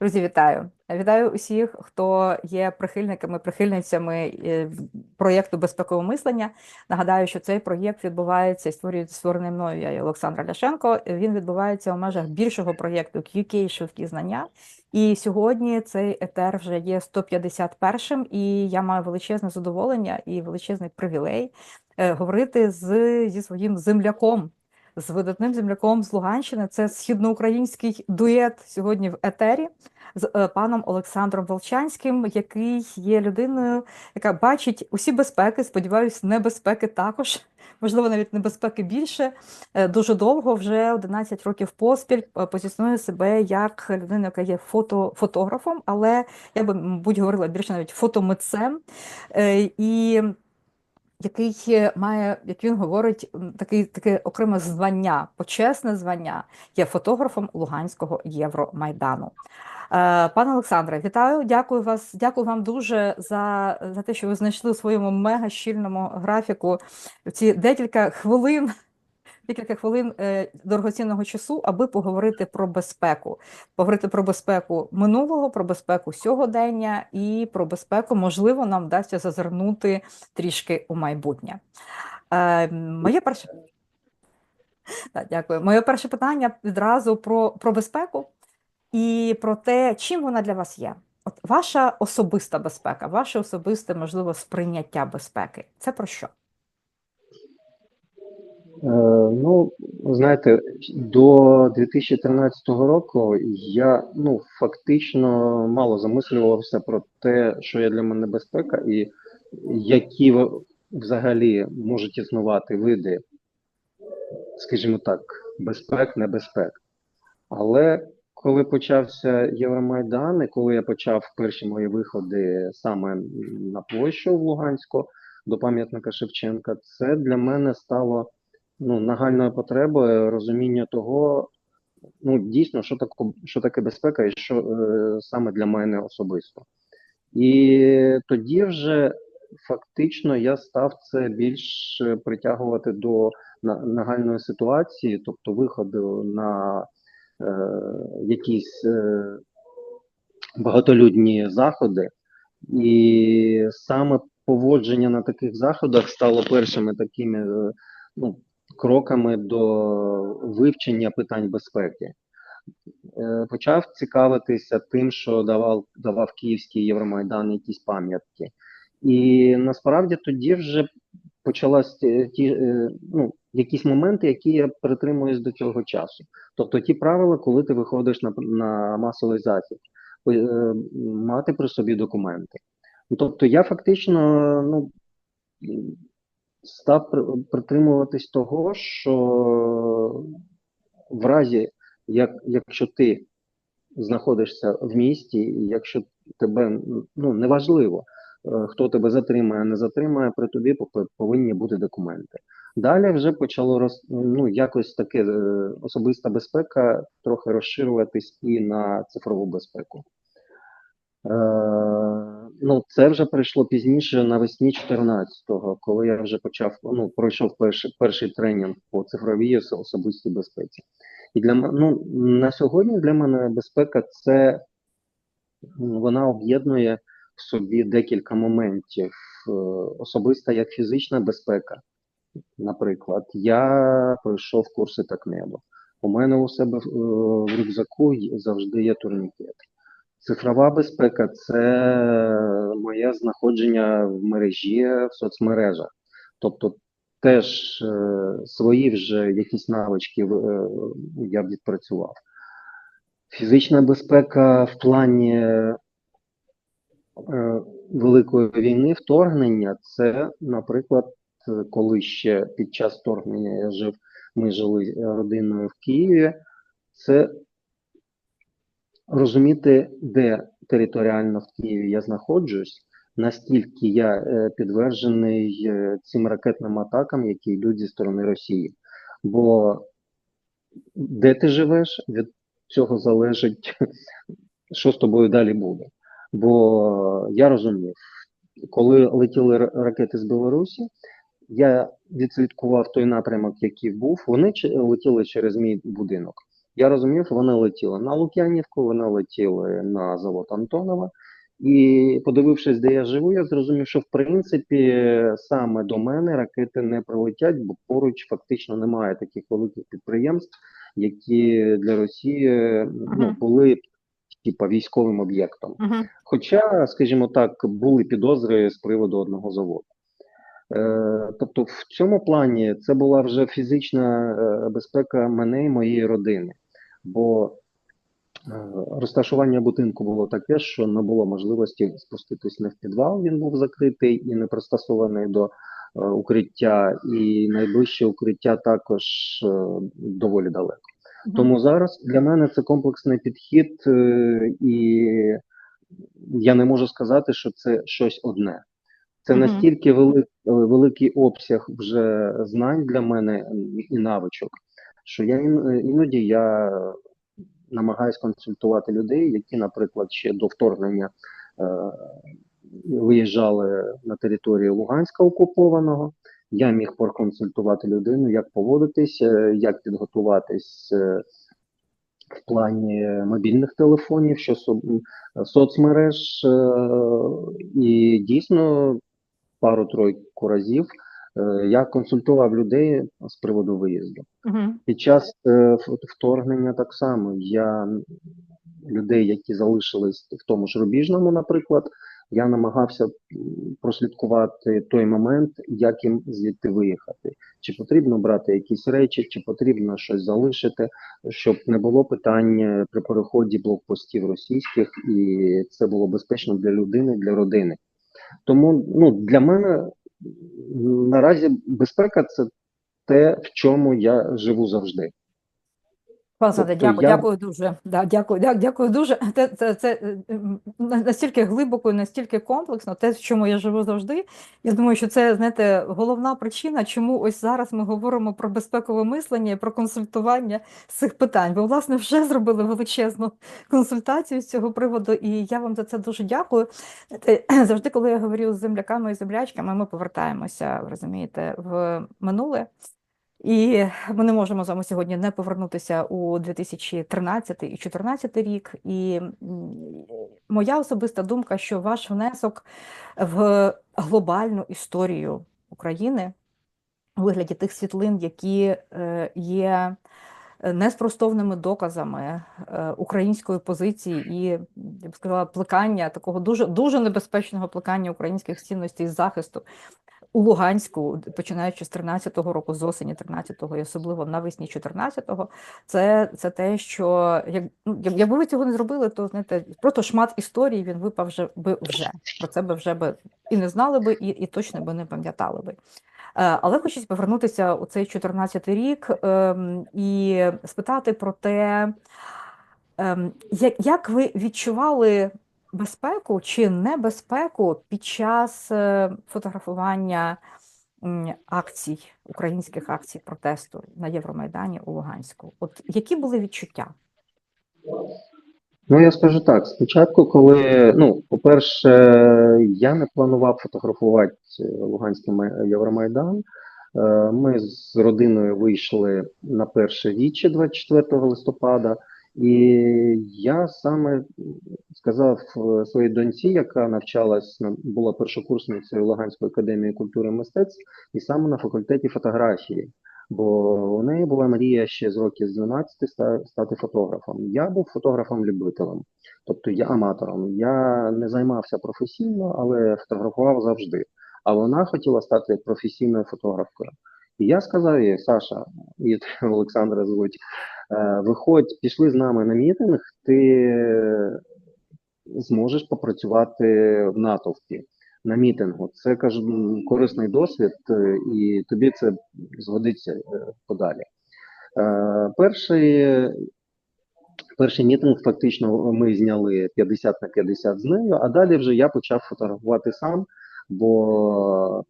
Друзі, вітаю! Вітаю усіх, хто є прихильниками, прихильницями е, проєкту безпекового мислення. Нагадаю, що цей проєкт відбувається створює створений мною я і Олександра Ляшенко. Він відбувається у межах більшого проєкту QK швидкі знання. І сьогодні цей етер вже є 151-м, і я маю величезне задоволення і величезний привілей е, говорити з зі своїм земляком з видатним земляком з Луганщини. Це східноукраїнський дует сьогодні в етері з е, паном Олександром Волчанським, який є людиною, яка бачить усі безпеки. Сподіваюсь, небезпеки також. Можливо, навіть небезпеки більше. Е, дуже довго, вже 11 років поспіль, е, позиціонує себе як людина, яка є фото, фотографом, але я би, мабуть, говорила більше навіть фотомитцем. І який має, як він говорить, такий таке окреме звання, почесне звання, є фотографом Луганського Євромайдану. Е, пане Олександре, вітаю, дякую вас, дякую вам дуже за за те, що ви знайшли у своєму мега щільному графіку ці декілька хвилин декілька хвилин е, дорогоцінного часу, аби поговорити про безпеку, поговорити про безпеку минулого, про безпеку сьогодення і про безпеку, можливо, нам вдасться зазирнути трішки у майбутнє. Е, моє перше так, дякую. Моє перше питання відразу про, про безпеку і про те, чим вона для вас є. От ваша особиста безпека, ваше особисте, можливо, сприйняття безпеки. Це про що? Е, ну, знаєте, до 2013 року я ну фактично мало замислювався про те, що є для мене безпека, і які взагалі можуть існувати види, скажімо так, безпек, небезпек. Але коли почався Євромайдан, і коли я почав перші мої виходи саме на площу в Луганську до пам'ятника Шевченка, це для мене стало ну, нагальною потребою розуміння того, ну дійсно, що таке, що таке безпека, і що е, саме для мене особисто. І тоді вже фактично я став це більш притягувати до нагальної ситуації, тобто виходу на е, якісь е, багатолюдні заходи, і саме поводження на таких заходах стало першими такими ну, кроками до вивчення питань безпеки. Е, почав цікавитися тим, що давав давав Київський Євромайдан якісь пам'ятки. І насправді тоді вже почалась ті е, ну, якісь моменти, які я притримуюсь до цього часу. Тобто ті правила, коли ти виходиш на на масовий захід, е, мати при собі документи. Тобто я фактично ну, став притримуватись того, що в разі, як, якщо ти знаходишся в місті, якщо тебе ну неважливо, е, хто тебе затримає, не затримає, при тобі повинні бути документи. Далі вже почало роз, ну, якось таке е, особиста безпека трохи розширюватись і на цифрову безпеку. Е, Ну, це вже прийшло пізніше навесні 14-го, коли я вже почав ну, пройшов перший перший тренінг по цифровій особистій безпеці. І для ну, на сьогодні для мене безпека це вона об'єднує в собі декілька моментів. Е, особиста як фізична безпека. Наприклад, я пройшов курси так небо. У мене у себе в, в рюкзаку завжди є турнікет. Цифрова безпека це моє знаходження в мережі в соцмережах. Тобто теж е, свої вже якісь навички е, я відпрацював. Фізична безпека в плані е, Великої війни вторгнення це, наприклад, коли ще під час вторгнення я жив, ми жили родиною в Києві. Це розуміти, де територіально в Києві я знаходжусь, наскільки я е, підтверджений е, цим ракетним атакам, які йдуть зі сторони Росії. Бо де ти живеш, від цього залежить, що з тобою далі буде. Бо я розумів, коли летіли ракети з Білорусі, я відслідкував той напрямок, який був. Вони летіли через мій будинок. Я розумів, вони летіли на Лук'янівку, вони летіли на завод Антонова. І подивившись, де я живу, я зрозумів, що в принципі саме до мене ракети не прилетять, бо поруч фактично немає таких великих підприємств, які для Росії ну, були типа військовим об'єктом. Мгм. Хоча, скажімо так, були підозри з приводу одного заводу. Е, тобто, в цьому плані це була вже фізична е, безпека мене і моєї родини. Бо е, розташування будинку було таке, що не було можливості спуститись не в підвал, він був закритий і не пристосований до е, укриття, і найближче укриття також е, доволі далеко. Тому зараз для мене це комплексний підхід, і я не можу сказати, що це щось одне. Це настільки вели- великий обсяг вже знань для мене і навичок, що я іноді я намагаюся консультувати людей, які, наприклад, ще до вторгнення е, виїжджали на територію Луганська окупованого. Я міг проконсультувати людину, як поводитись, е, як підготуватись е, в плані мобільних телефонів, що со- соцмереж, е, і дійсно пару-тройку разів е, я консультував людей з приводу виїзду. Мгм. Під час е, вторгнення так само я людей, які залишились в тому ж Рубіжному, наприклад, я намагався прослідкувати той момент, як їм звідти виїхати. Чи потрібно брати якісь речі, чи потрібно щось залишити, щоб не було питань при переході блокпостів російських, і це було безпечно для людини, для родини. Тому ну, для мене наразі безпека це те, в чому я живу завжди. Пане Тобто дякую, я- дякую дуже. Да, дякую, дя- дякую дуже. Це, це, це настільки глибоко і настільки комплексно, те, в чому я живу завжди. Я думаю, що це, знаєте, головна причина, чому ось зараз ми говоримо про безпекове мислення і про консультування з цих питань. Ви, власне, вже зробили величезну консультацію з цього приводу, і я вам за це дуже дякую. Завжди, коли я говорю з земляками і землячками, ми повертаємося, розумієте, в минуле. І ми не можемо з вами сьогодні не повернутися у 2013 і 2014 рік. І моя особиста думка, що ваш внесок в глобальну історію України у вигляді тих світлин, які е, є неспростовними доказами е, української позиції і, я б сказала, плекання такого дуже, дуже небезпечного плекання українських цінностей з захисту у Луганську, починаючи з 13-го року, з осені 13-го і особливо навесні 14-го, це, це те, що як, ну, якби ви цього не зробили, то знаєте, просто шмат історії він випав вже би вже. Про це би вже би і не знали би, і, і точно би не пам'ятали би. Е, Але хочеться повернутися у цей 14-й рік ем, і спитати про те, ем, як, як ви відчували безпеку чи небезпеку під час е, фотографування акцій, українських акцій протесту на Євромайдані у Луганську? От які були відчуття? Ну, я скажу так: спочатку, коли, ну, по-перше, я не планував фотографувати Луганський Євромайдан. Е, Ми з родиною вийшли на перше віче 24 листопада, і я саме сказав е, своїй доньці, яка навчалась на була першокурсницею Луганської академії культури і мистецтв, і саме на факультеті фотографії. Бо у неї була мрія ще з років з 12 стати фотографом. Я був фотографом-любителем, тобто я аматором. Я не займався професійно, але фотографував завжди. А вона хотіла стати професійною фотографкою. І я сказав їй, Саша, і Олександра звуть, «Е, виходь, пішли з нами на мітинг, ти зможеш попрацювати в натовпі на мітингу. Це кажу, корисний досвід, е, і тобі це згодиться е, подалі. Перший, перший мітинг фактично ми зняли 50 на 50 з нею, а далі вже я почав фотографувати сам, бо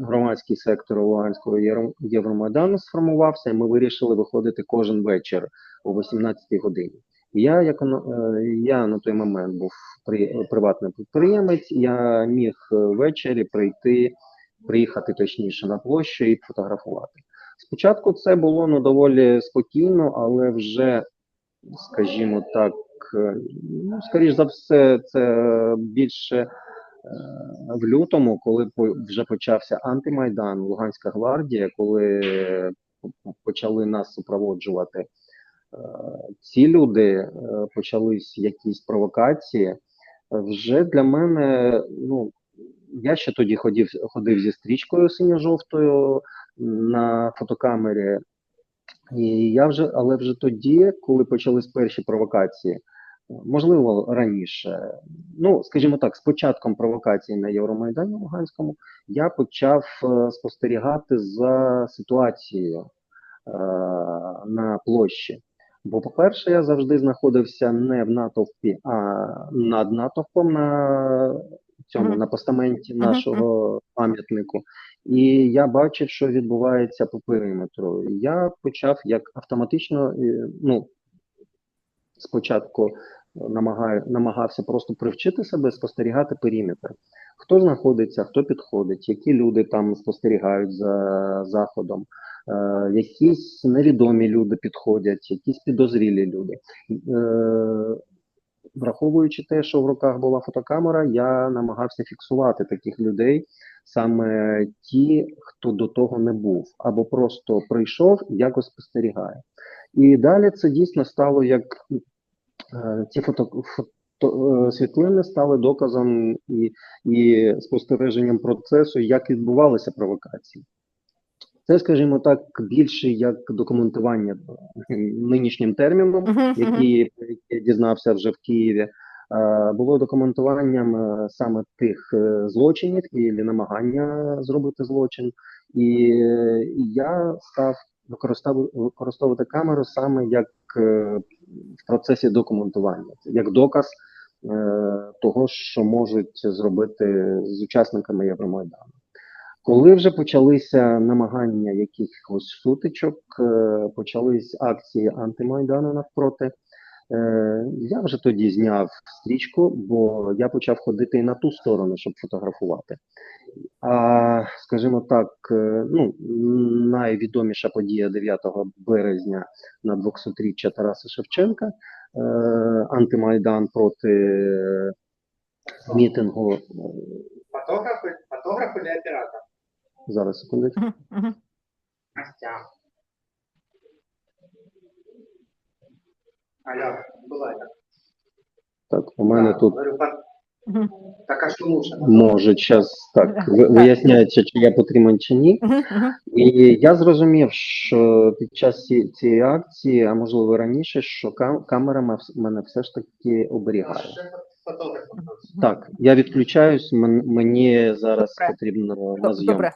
громадський сектор Луганського Євро- Євромайдану сформувався, і ми вирішили виходити кожен вечір о 18 годині. Я, як е, я на той момент був при, приватний підприємець, я міг е, ввечері прийти, приїхати точніше на площу і фотографувати. Спочатку це було ну, доволі спокійно, але вже скажімо так, е, ну, скоріш за все, це більше в лютому, коли вже почався антимайдан, Луганська гвардія, коли почали нас супроводжувати. е, Ці люди е, почались якісь провокації. Е, Вже для мене, ну я ще тоді ходив, ходив зі стрічкою синьо-жовтою на фотокамері. І я вже, але вже тоді, коли почались перші провокації, можливо, раніше, ну скажімо так, з початком провокації на Євромайдані Луганському, я почав е, спостерігати за ситуацією е, на площі. Бо, по-перше, я завжди знаходився не в натовпі, а над натовпом на цьому Мгм. на постаменті нашого пам'ятнику. І я бачив, що відбувається по периметру. Я почав як автоматично, ну спочатку намагаю, намагався просто привчити себе спостерігати периметр. Хто знаходиться, хто підходить, які люди там спостерігають за заходом, е, якісь невідомі люди підходять, якісь підозрілі люди. Е, Враховуючи те, що в руках була фотокамера, я намагався фіксувати таких людей, саме ті, хто до того не був, або просто прийшов і якось спостерігає. І далі це дійсно стало як е, ці фото, фото е, світлини стали доказом і, і спостереженням процесу, як відбувалися провокації. Це, скажімо так, більше як документування нинішнім терміном, Мгм, мгм. які я дізнався вже в Києві, е, було документуванням саме тих злочинів і намагання зробити злочин. І я став використовувати, камеру саме як е, в процесі документування, як доказ е, того, що можуть зробити з учасниками Євромайдану. Коли вже почалися намагання якихось сутичок, е, почались акції антимайдану навпроти. Е, Я вже тоді зняв стрічку, бо я почав ходити і на ту сторону, щоб фотографувати. А скажімо так, е, ну найвідоміша подія 9 березня на 200-річчя Тараса Шевченка, е, антимайдан проти е, мітингу. Фотограф, фотограф или оператор? Зараз секундочку. Алло, бывает. Так, у мене тут. Так а что лучше? може час так виясняється, чи я потрібен чи ні. І я зрозумів, що під час цієї акції, а можливо раніше, що камера мене все ж таки оберігає. Фотограф. Так, я відключаюсь, мені зараз потрібно на. Добре,